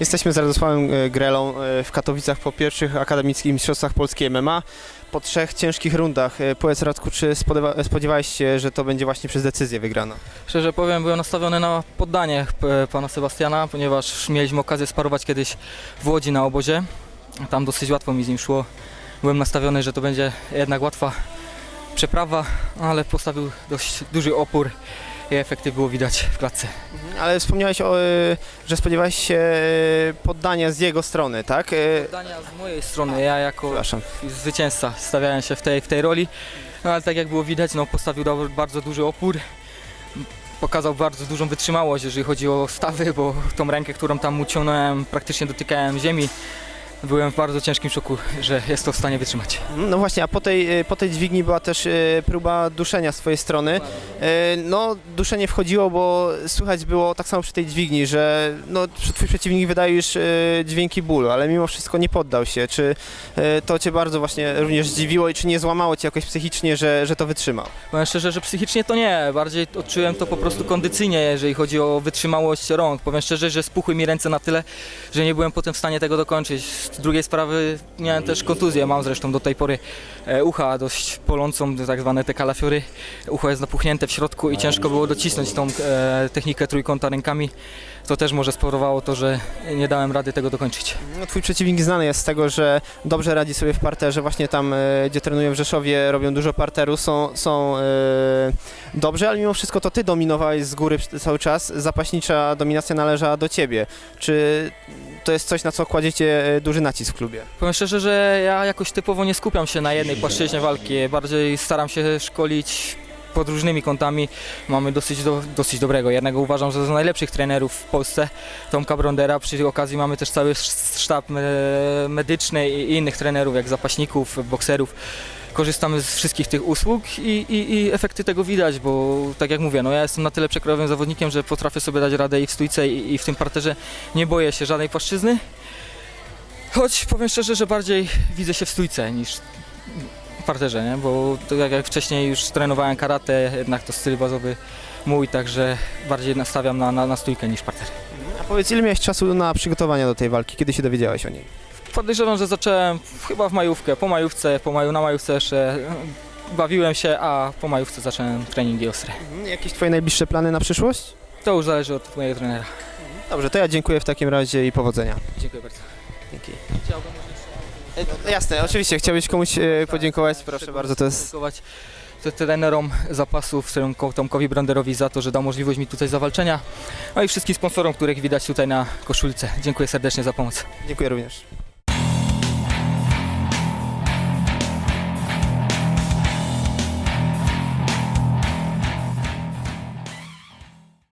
Jesteśmy z Radosławem e, Grelą e, w Katowicach po pierwszych akademickich mistrzostwach Polski MMA. Po trzech ciężkich rundach. E, Powiedz Radku, czy spodziewa- spodziewałeś się, że to będzie właśnie przez decyzję wygrana? Szczerze powiem, byłem nastawiony na poddanie pana Sebastiana, ponieważ mieliśmy okazję sparować kiedyś w Łodzi na obozie. Tam dosyć łatwo mi z nim szło. Byłem nastawiony, że to będzie jednak łatwa przeprawa, ale postawił dość duży opór i efekty było widać w klatce. Ale wspomniałeś, o, e, że spodziewałeś się e, poddania z jego strony, tak? E, Poddania z mojej strony, ja jako Przepraszam. zwycięzca stawiałem się w tej, w tej roli, no, ale tak jak było widać, no, postawił bardzo duży opór. Pokazał bardzo dużą wytrzymałość, jeżeli chodzi o stawy, bo tą rękę, którą tam mu ciągnąłem, praktycznie dotykałem ziemi. Byłem w bardzo ciężkim szoku, że jest to w stanie wytrzymać. No właśnie, a po tej, e, po tej dźwigni była też e, próba duszenia z twojej strony. E, No, duszenie wchodziło, bo słychać było tak samo przy tej dźwigni, że no, twój przeciwnik wydaje już e, dźwięki bólu, ale mimo wszystko nie poddał się. Czy e, to cię bardzo właśnie również zdziwiło i czy nie złamało cię jakoś psychicznie, że, że to wytrzymał? Powiem szczerze, że psychicznie to nie, bardziej odczułem to po prostu kondycyjnie, jeżeli chodzi o wytrzymałość rąk. Powiem szczerze, że spuchły mi ręce na tyle, że nie byłem potem w stanie tego dokończyć. Z drugiej sprawy miałem też kontuzję, mam zresztą do tej pory e, ucha dość polącą, tak zwane te kalafiory. Ucho jest napuchnięte w środku i ciężko było docisnąć tą e, technikę trójkąta rękami. To też może spowodowało to, że nie dałem rady tego dokończyć. No, twój przeciwnik znany jest z tego, że dobrze radzi sobie w parterze, właśnie tam, e, gdzie trenują w Rzeszowie, robią dużo parteru, są, są dobrze, ale mimo wszystko to ty dominowałeś z góry cały czas, zapaśnicza dominacja należała do ciebie. Czy to jest coś, na co kładziecie e, duży nacisk w klubie? Powiem szczerze, że ja jakoś typowo nie skupiam się na jednej płaszczyźnie walki. Bardziej staram się szkolić pod różnymi kątami. Mamy dosyć, do, dosyć dobrego. Jednego uważam, za najlepszych trenerów w Polsce, Tomka Brondera. Przy okazji mamy też cały sz- sztab me- medyczny i innych trenerów, jak zapaśników, bokserów. Korzystamy z wszystkich tych usług i, i, i efekty tego widać, bo tak jak mówię, no ja jestem na tyle przekrojowym zawodnikiem, że potrafię sobie dać radę i w stójce i, i w tym parterze. Nie boję się żadnej płaszczyzny. Choć powiem szczerze, że bardziej widzę się w stójce niż w parterze, nie? bo to jak, jak wcześniej już trenowałem karate, jednak to styl bazowy mój, także bardziej nastawiam na, na, na stójkę niż parter. A powiedz, ile miałeś czasu na przygotowania do tej walki? Kiedy się dowiedziałeś o niej? Podejrzewam, że zacząłem chyba w majówkę, po majówce, po maju, na majówce jeszcze e, bawiłem się, a po majówce zacząłem treningi ostre. Jakieś twoje najbliższe plany na przyszłość? To już zależy od mojego trenera. Dobrze, to ja dziękuję w takim razie i powodzenia. Dziękuję bardzo. Dzięki. Chciałbym E, jasne, oczywiście, chciałbyś komuś e, podziękować, proszę bardzo, to jest... podziękować te- trenerom zapasów, Tomko- Tomkowi Branderowi za to, że dał możliwość mi tutaj zawalczenia, no i wszystkim sponsorom, których widać tutaj na koszulce. Dziękuję serdecznie za pomoc. Dziękuję również.